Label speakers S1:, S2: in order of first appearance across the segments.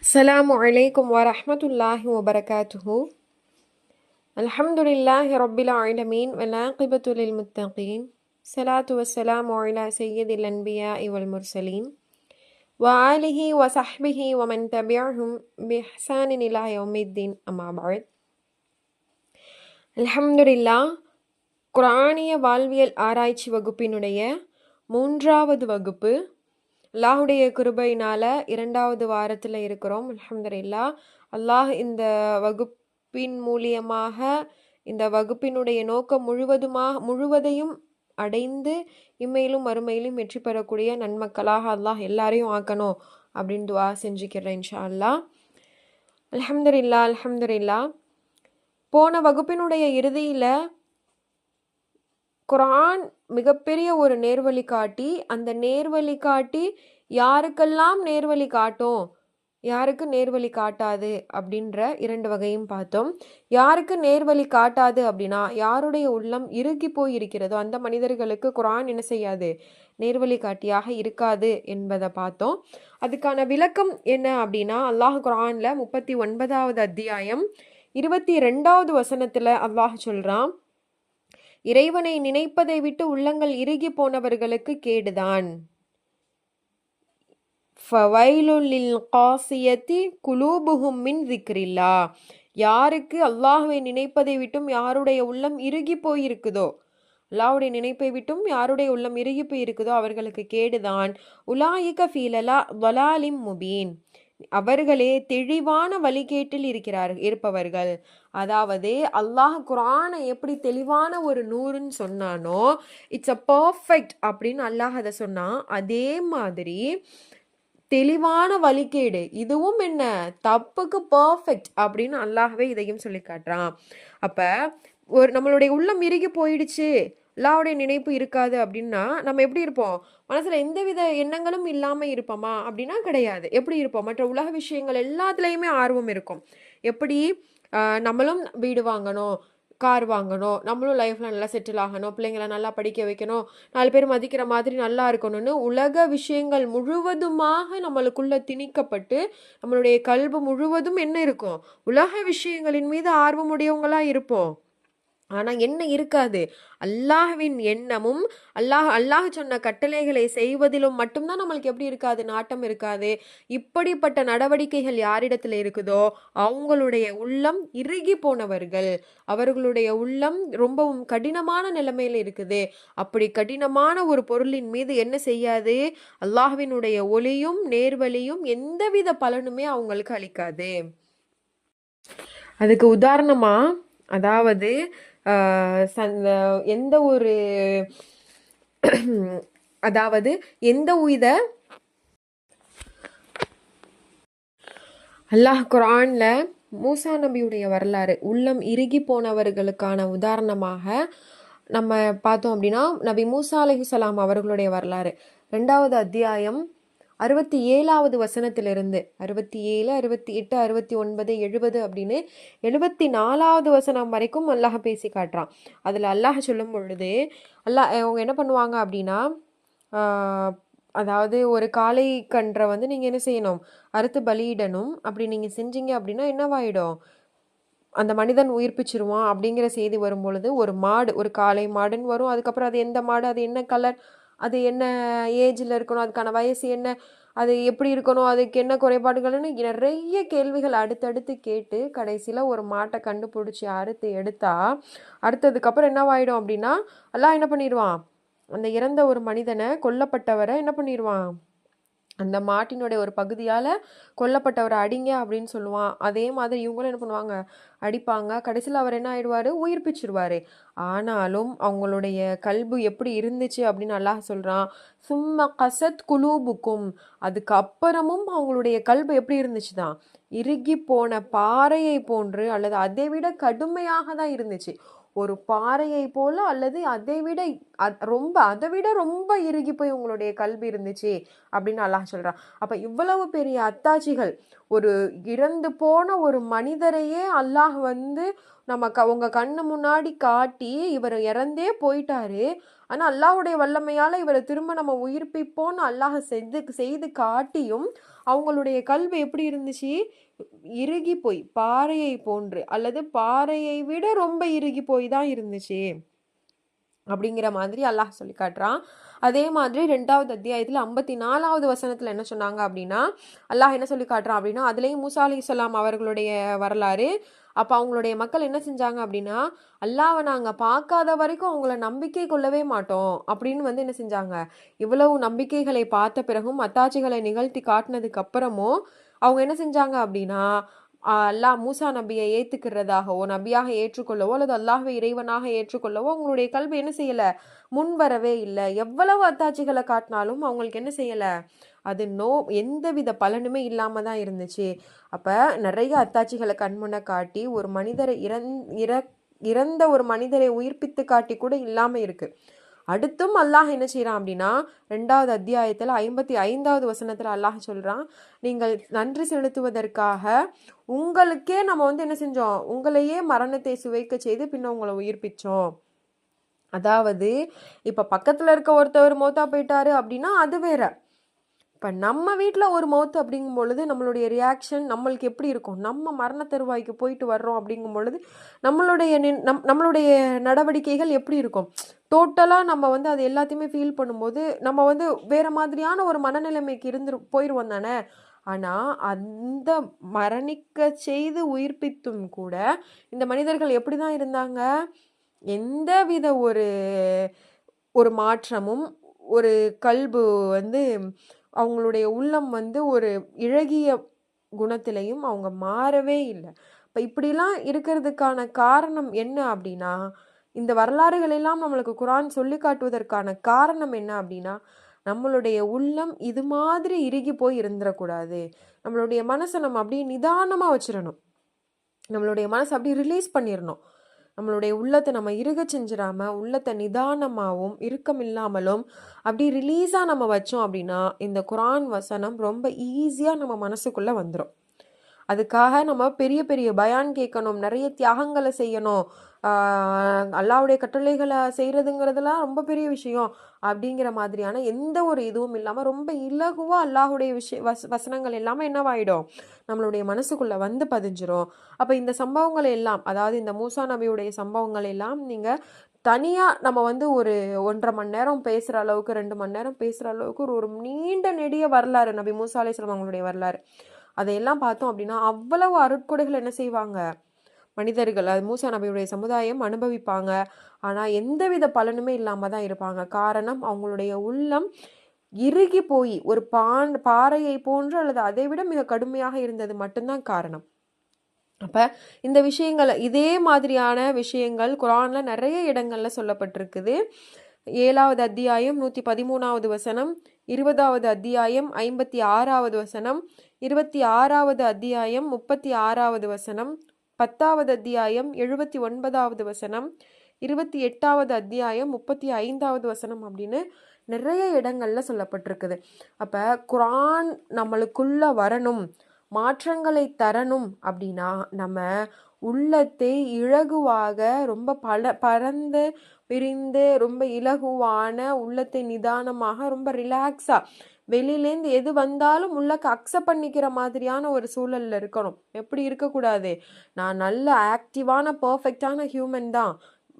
S1: السلام عليكم ورحمة الله وبركاته الحمد لله رب العالمين والعاقبة للمتقين الصلاة والسلام على سيد الأنبياء والمرسلين وآله وصحبه ومن تبعهم بإحسان إلى يوم الدين أما بعد அல்ஹம்துலில்லா குரானிய வாழ்வியல் ஆராய்ச்சி வகுப்பினுடைய மூன்றாவது வகுப்பு அல்லாஹுடைய கிருபையினால் இரண்டாவது வாரத்தில் இருக்கிறோம் அலமதுல்லா அல்லாஹ் இந்த வகுப்பின் மூலியமாக இந்த வகுப்பினுடைய நோக்கம் முழுவதுமாக முழுவதையும் அடைந்து இம்மையிலும் மறுமையிலும் வெற்றி பெறக்கூடிய நன்மக்களாக அல்லாஹ் எல்லாரையும் ஆக்கணும் அப்படின்னு துவா செஞ்சுக்கிறேன் இன்ஷா அல்லாஹ் அலமதுல்லா அலமதுல்லா போன வகுப்பினுடைய இறுதியில் குரான் மிகப்பெரிய ஒரு நேர்வழி காட்டி அந்த நேர்வழி காட்டி யாருக்கெல்லாம் நேர்வழி காட்டும்? யாருக்கு நேர்வழி காட்டாது? அப்படின்ற இரண்டு வகையும் பார்த்தோம். யாருக்கு நேர்வழி காட்டாது அப்படின்னா யாருடைய உள்ளம் இறுகி போய் இருக்கிறதோ அந்த மனிதர்களுக்கு குரான் என்ன செய்யாது? நேர்வழி காட்டியாக இருக்காது என்பதை பார்த்தோம். அதுக்கான விளக்கம் என்ன அப்படின்னா அல்லாஹ் குரானில் முப்பத்தி ஒன்பதாவது அத்தியாயம் இருபத்தி ரெண்டாவது வசனத்தில் அல்லாஹ் சொல்கிறான் இறைவனை நினைப்பதை விட்டு உள்ளங்கள் இறுகி போனவர்களுக்கு கேடுதான். ஃபவைலுலில் காசியத்தி குலூபுகும் மின் திக்ரில்லா. யாருக்கு அல்லாஹுவை நினைப்பதை விட்டும் யாருடைய உள்ளம் இறுகி போயிருக்குதோ அல்லாவுடைய நினைப்பை விட்டும் யாருடைய உள்ளம் இறுகி போயிருக்குதோ அவர்களுக்கு கேடுதான். உலாயிக ஃபீலலா வலாலிம் முபீன். அவர்களே தெளிவான வழிகேட்டில் இருக்கிறார் இருப்பவர்கள். அதாவது அல்லாஹ் குரானை எப்படி தெளிவான ஒரு நூறுன்னு சொன்னானோ இட்ஸ் அ பர்ஃபெக்ட் அப்படின்னு அல்லாஹ் அதை சொன்னான். அதே மாதிரி தெளிவான வழிகேடு இதுவும் என்ன? தப்புக்கு பர்ஃபெக்ட் அப்படின்னு அல்லாஹவே இதையும் சொல்லி காட்டுறான். அப்போ ஒரு நம்மளுடைய உள்ளம் இறுகி போயிடுச்சு. லாவுடைய நினைப்பு இருக்காது அப்படின்னா நம்ம எப்படி இருப்போம்? மனசில் எந்தவித எண்ணங்களும் இல்லாமல் இருப்போமா? அப்படின்னா கிடையாது. எப்படி இருப்போம்? மற்ற உலக விஷயங்கள் எல்லாத்துலேயுமே ஆர்வம் இருக்கும். எப்படி நம்மளும் வீடு வாங்கணும் கார் வாங்கணும் நம்மளும் லைஃப்பில் நல்லா செட்டில் ஆகணும் பிள்ளைங்களை நல்லா படிக்க வைக்கணும் நாலு பேர் மதிக்கிற மாதிரி நல்லா இருக்கணும்னு உலக விஷயங்கள் முழுவதுமாக நம்மளுக்குள்ளே திணிக்கப்பட்டு நம்மளுடைய கல்வி முழுவதும் என்ன இருக்கும்? உலக விஷயங்களின் மீது ஆர்வமுடையவங்களாக இருப்போம். ஆனால் என்ன இருக்காது? அல்லாஹ்வின் எண்ணமும் அல்லாஹ் அல்லாஹ் சொன்ன கட்டளைகளை செய்வதிலும் மட்டும்தான் நம்மளுக்கு எப்படி இருக்காது? நாட்டம் இருக்காது. இப்படிப்பட்ட நடவடிக்கைகள் யாரிடத்துல இருக்குதோ அவங்களுடைய உள்ளம் இறுகி போனவர்கள். அவர்களுடைய உள்ளம் ரொம்பவும் கடினமான நிலைமையில் இருக்குது. அப்படி கடினமான ஒரு பொருளின் மீது என்ன செய்யாது? அல்லாஹ்வினுடைய ஒளியும் நேர்வழியும் எந்தவித பலனுமே அவங்களுக்கு அளிக்காது. அதுக்கு உதாரணமாக அதாவது எந்த ஒரு அதாவது எந்த வித அல்லாஹ் குரான்ல மூசா நபியுடைய வரலாறு உள்ளம் இறுகி போனவர்களுக்கான உதாரணமாக நம்ம பார்த்தோம் அப்படின்னா நபி மூசா அலஹிசலாம் அவர்களுடைய வரலாறு. ரெண்டாவது அத்தியாயம் அறுபத்தி ஏழாவது வசனத்திலிருந்து அறுபத்தி ஏழு அறுபத்தி எட்டு அறுபத்தி ஒன்பது எழுபது அப்படின்னு எழுபத்தி நாலாவது வசனம் வரைக்கும் அல்லாஹ் பேசி காட்டுறான். அதில் அல்லாஹ் சொல்லும் பொழுது அல்லாஹ் அவங்க என்ன பண்ணுவாங்க அப்படின்னா அதாவது ஒரு காளை கன்றை வந்து நீங்கள் என்ன செய்யணும் அறுத்து பலியிடணும். அப்படி நீங்கள் செஞ்சீங்க அப்படின்னா என்னவாயிடும்? அந்த மனிதன் உயிர்ப்பிச்சிருவான் அப்படிங்கிற செய்தி வரும் பொழுது ஒரு மாடு ஒரு காளை மாடுன்னு வரும். அதுக்கப்புறம் அது எந்த மாடு அது என்ன கலர் அது என்ன ஏஜில் இருக்கணும் அதுக்கான வயசு என்ன அது எப்படி இருக்கணும் அதுக்கு என்ன குறைபாடுகள்னு நிறைய கேள்விகள் அடுத்தடுத்து கேட்டு கடைசியில் ஒரு மாட்டை கண்டுபிடிச்சி அறுத்து எடுத்தா அடுத்ததுக்கப்புறம் என்னவாயிடும் அப்படின்னா எல்லாம் என்ன பண்ணிடுவான்? அந்த இறந்த ஒரு மனிதனை கொல்லப்பட்டவரை என்ன பண்ணிடுவான்? அந்த மாட்டினுடைய ஒரு பகுதியால் கொல்லப்பட்டவரை அடிங்க அப்படின்னு சொல்லுவான். அதே மாதிரி இவங்களும் என்ன பண்ணுவாங்க? அடிப்பாங்க. கடைசியில் அவர் என்ன ஆயிடுவார்? உயிர்ப்பிச்சிருவார். ஆனாலும் அவங்களுடைய கல்பு எப்படி இருந்துச்சு அப்படின்னு அல்லாஹ் சொல்கிறான் சும்மா கசத் குலூபுக்கும் அதுக்கப்புறமும் அவங்களுடைய கல்பு எப்படி இருந்துச்சு தான் இறுகி போன பாறையை போன்று அல்லது அதை விட கடுமையாக தான் இருந்துச்சு. ஒரு பாறையை போல அல்லது அதை விட ரொம்ப அதை விட ரொம்ப இறுகி போய் உங்களுடைய கல்வி இருந்துச்சு அப்படின்னு அல்லாஹ் சொல்கிறான் அப்போ இவ்வளவு பெரிய அத்தாட்சிகள் ஒரு இறந்து போன ஒரு மனிதரையே அல்லாஹ் வந்து நம்ம க உங்கள் கண்ணு முன்னாடி காட்டி இவர் இறந்தே போயிட்டாரு. ஆனால் அல்லாஹுடைய வல்லமையால் இவரை திரும்ப நம்ம உயிர்ப்பிப்போன்னு அல்லாஹ் செய்து செய்து காட்டியும் அவங்களுடைய கல்வி எப்படி இருந்துச்சு? இறுகி போய் பாறையை போன்று அல்லது பாறையை விட ரொம்ப இறுகி போய் தான் இருந்துச்சு அப்படிங்கிற மாதிரி அல்லாஹ் சொல்லி காட்டுறான். அதே மாதிரி ரெண்டாவது அத்தியாயத்தில் ஐம்பத்தி நாலாவது வசனத்தில் என்ன சொன்னாங்க அப்படின்னா அல்லாஹ் என்ன சொல்லி காட்டுறான் அப்படின்னா அதுலேயும் மூசா அலி இஸ்லாம் அவர்களுடைய வரலாறு. அப்போ அவங்களுடைய மக்கள் என்ன செஞ்சாங்க அப்படின்னா அல்லாவை நாங்கள் பார்க்காத வரைக்கும் அவங்கள நம்பிக்கை கொள்ளவே மாட்டோம் அப்படின்னு வந்து என்ன செஞ்சாங்க? இவ்வளவு நம்பிக்கைகளை பார்த்த பிறகும் அத்தாட்சிகளை நிகழ்த்தி காட்டினதுக்கு அப்புறமும் அவங்க என்ன செஞ்சாங்க அப்படின்னா அல்லாஹ் மூசா நபியை ஏற்றுக்கிறதாகவோ நபியாக ஏற்றுக்கொள்ளவோ அல்லது அல்லாஹை இறைவனாக ஏற்றுக்கொள்ளவோ அவங்களுடைய கல்வி என்ன செய்யலை? முன் வரவே இல்லை. எவ்வளவு அத்தாட்சிகளை காட்டினாலும் அவங்களுக்கு என்ன செய்யலை? அது நோ எந்தவித பலனுமே இல்லாமல் தான் இருந்துச்சு. அப்போ நிறைய அத்தாட்சிகளை கண்முன்ன காட்டி ஒரு மனிதரை இறந் இற இறந்த ஒரு மனிதரை உயிர்ப்பித்து காட்டி கூட இல்லாமல் இருக்குது அடுத்தும் அல்லாஹ் என்ன செய்கிறான் அப்படின்னா ரெண்டாவது அத்தியாயத்தில் ஐம்பத்தி ஐந்தாவது வசனத்தில் அல்லாஹ் சொல்கிறான் நீங்கள் நன்றி செலுத்துவதற்காக உங்களுக்கே நம்ம வந்து என்ன செஞ்சோம்? உங்களையே மரணத்தை சுவைக்க செய்து பின்ன உங்களை உயிர்ப்பிச்சோம். அதாவது இப்போ பக்கத்தில் இருக்க ஒருத்தவர் மௌத்தா போயிட்டாரு அப்படின்னா அது வேற. இப்போ நம்ம வீட்டில் ஒரு மவுத்து அப்படிங்கும் பொழுது நம்மளுடைய ரியாக்ஷன் நம்மளுக்கு எப்படி இருக்கும்? நம்ம மரண தருவாய்க்கு போயிட்டு வர்றோம் அப்படிங்கும் பொழுது நம்மளுடைய நம் நம்மளுடைய நடவடிக்கைகள் எப்படி இருக்கும்? டோட்டலாக நம்ம வந்து அது எல்லாத்தையுமே ஃபீல் பண்ணும்போது நம்ம வந்து வேறு மாதிரியான ஒரு மனநிலைமைக்கு இருந்து போயிடுவோம் தானே? ஆனால் அந்த மரணிக்க செய்து உயிர்ப்பித்தும் கூட இந்த மனிதர்கள் எப்படி தான் இருந்தாங்க? எந்த வித ஒரு ஒரு மாற்றமும் ஒரு கல்பு வந்து அவங்களுடைய உள்ளம் வந்து ஒரு இழகிய குணத்திலையும் அவங்க மாறவே இல்லை. இப்போ இப்படிலாம் இருக்கிறதுக்கான காரணம் என்ன அப்படின்னா இந்த வரலாறுகள் எல்லாம் நம்மளுக்கு குரான் சொல்லி காட்டுவதற்கான காரணம் என்ன அப்படின்னா நம்மளுடைய உள்ளம் இது மாதிரி இறுகி போய் இருந்துடக்கூடாது நம்மளுடைய மனசை நம்ம அப்படியே நிதானமாக வச்சிடணும் நம்மளுடைய மனசை அப்படியே ரிலீஸ் பண்ணிடணும் நம்மளுடைய உள்ளத்தை நம்ம இருக செஞ்சிடாமல் உள்ளத்தை நிதானமாகவும் இறுக்கம் இல்லாமலும் அப்படி ரிலீஸாக நம்ம வச்சோம் அப்படின்னா இந்த குரான் வசனம் ரொம்ப ஈஸியாக நம்ம மனசுக்குள்ளே வந்துடும் அதுக்காக நம்ம பெரிய பெரிய பயான் கேட்கணும். நிறைய தியாகங்களை செய்யணும். அல்லாவுடைய கட்டளைகளை செய்கிறதுங்கிறதுலாம் ரொம்ப பெரிய விஷயம் அப்படிங்கிற மாதிரியான எந்த ஒரு இதுவும் இல்லாமல் ரொம்ப இலகுவாக அல்லாஹுடைய விஷய வஸ் வசனங்கள் எல்லாமே என்னவாயிடும்? நம்மளுடைய மனசுக்குள்ளே வந்து பதிஞ்சிரும். அப்போ இந்த சம்பவங்கள் எல்லாம் அதாவது இந்த மூசா நபியுடைய சம்பவங்கள் எல்லாம் நீங்கள் தனியாக நம்ம வந்து ஒரு ஒன்றரை மணி நேரம் பேசுகிற அளவுக்கு ரெண்டு மணி நேரம் பேசுகிற அளவுக்கு ஒரு ஒரு நீண்ட நெடிய வரலாறு நபி மூசா அலிஸ்லாம் அவங்களுடைய வரலாறு. அதையெல்லாம் பார்த்தோம் அப்படின்னா அவ்வளவு அருட்கொடைகள் என்ன செய்வாங்க? மனிதர்கள் அது மூசா நபியுடைய சமுதாயம் அனுபவிப்பாங்க. ஆனால் எந்தவித பலனுமே இல்லாமல் தான் இருப்பாங்க. காரணம் அவங்களுடைய உள்ளம் இறுகி போய் ஒரு பான் பாறையை போன்று அல்லது அதை விட மிக கடுமையாக இருந்தது மட்டும்தான் காரணம். அப்போ இந்த விஷயங்கள் இதே மாதிரியான விஷயங்கள் குரானில் நிறைய இடங்களில் சொல்லப்பட்டிருக்குது. ஏழாவது அத்தியாயம் நூற்றி பதிமூணாவது வசனம் இருபதாவது அத்தியாயம் ஐம்பத்தி ஆறாவது வசனம் இருபத்தி ஆறாவது அத்தியாயம் முப்பத்தி ஆறாவது வசனம் பத்தாவது அத்தியாயம் எழுபத்தி ஒன்பதாவது வசனம் இருபத்தி எட்டாவது அத்தியாயம் முப்பத்தி ஐந்தாவது வசனம் அப்படின்னு நிறைய இடங்களில் சொல்லப்பட்டிருக்குது. அப்போ குரான் நம்மளுக்குள்ளே வரணும் மாற்றங்களை தரணும் அப்படின்னா நம்ம உள்ளத்தை இழகுவாக ரொம்ப பல பறந்து விரிந்து ரொம்ப இலகுவான உள்ளத்தை நிதானமாக ரொம்ப ரிலாக்ஸாக வெளியிலேருந்து எது வந்தாலும் உள்ளக்க அக்செப்ட் பண்ணிக்கிற மாதிரியான ஒரு சூழலில் இருக்கணும். எப்படி இருக்கக்கூடாது? நான் நல்ல ஆக்டிவான பர்ஃபெக்டான ஹியூமன் தான்.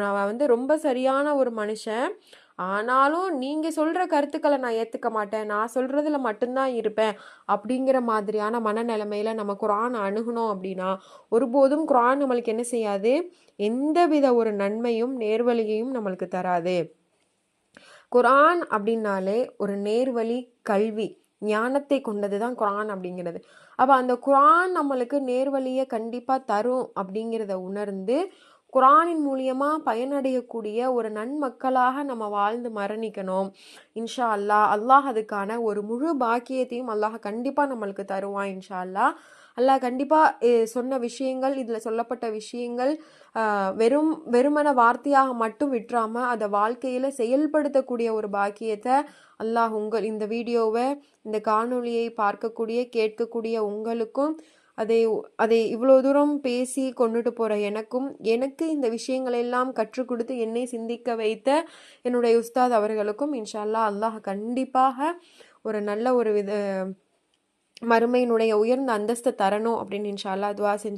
S1: நான் வந்து ரொம்ப சரியான ஒரு மனுஷன். ஆனாலும் நீங்கள் சொல்கிற கருத்துக்களை நான் ஏற்றுக்க மாட்டேன். நான் சொல்கிறதுல மட்டும்தான் இருப்பேன். அப்படிங்கிற மாதிரியான மனநிலைமையில் நம்ம குரான் அணுகணும் அப்படின்னா ஒருபோதும் குரான் நம்மளுக்கு என்ன செய்யாது? எந்தவித ஒரு நன்மையும் நேர்வழியையும் நம்மளுக்கு தராது. குரான் அப்படின்னாலே ஒரு நேர்வழி கல்வி ஞானத்தை கொண்டது தான் குரான் அப்படிங்கிறது. அப்போ அந்த குரான் நம்மளுக்கு நேர்வழியை கண்டிப்பாக தரும் அப்படிங்கிறத உணர்ந்து குரானின் மூலியமாக பயனடையக்கூடிய ஒரு நன்மக்களாக நம்ம வாழ்ந்து மரணிக்கணும். இன்ஷா அல்லா அல்லாஹ் அதுக்கான ஒரு முழு பாக்கியத்தையும் அல்லாஹ் கண்டிப்பாக நம்மளுக்கு தருவான் இன்ஷா அல்லா. அல்லாஹ் கண்டிப்பாக சொன்ன விஷயங்கள் இதில் சொல்லப்பட்ட விஷயங்கள் வெறும் வெறுமன வார்த்தையாக மட்டும் விட்டுறாமல் அதை வாழ்க்கையில் செயல்படுத்தக்கூடிய ஒரு பாக்கியத்தை அல்லாஹ் உங்கள் இந்த வீடியோவை இந்த காணொளியை பார்க்கக்கூடிய கேட்கக்கூடிய உங்களுக்கும் அதை அதை இவ்வளோ தூரம் பேசி கொண்டுட்டு போகிற எனக்கும் எனக்கு இந்த விஷயங்களெல்லாம் கற்றுக் கொடுத்து என்னை சிந்திக்க வைத்த என்னுடைய உஸ்தாத் அவர்களுக்கும் இன்ஷா அல்லாஹ் அல்லாஹ் கண்டிப்பாக ஒரு நல்ல ஒரு வித மறுமையினுடைய உயர்ந்த அந்தஸ்தை தரணும் அப்படின்னு இன்ஷா அல்லாஹ் துவா செஞ்சு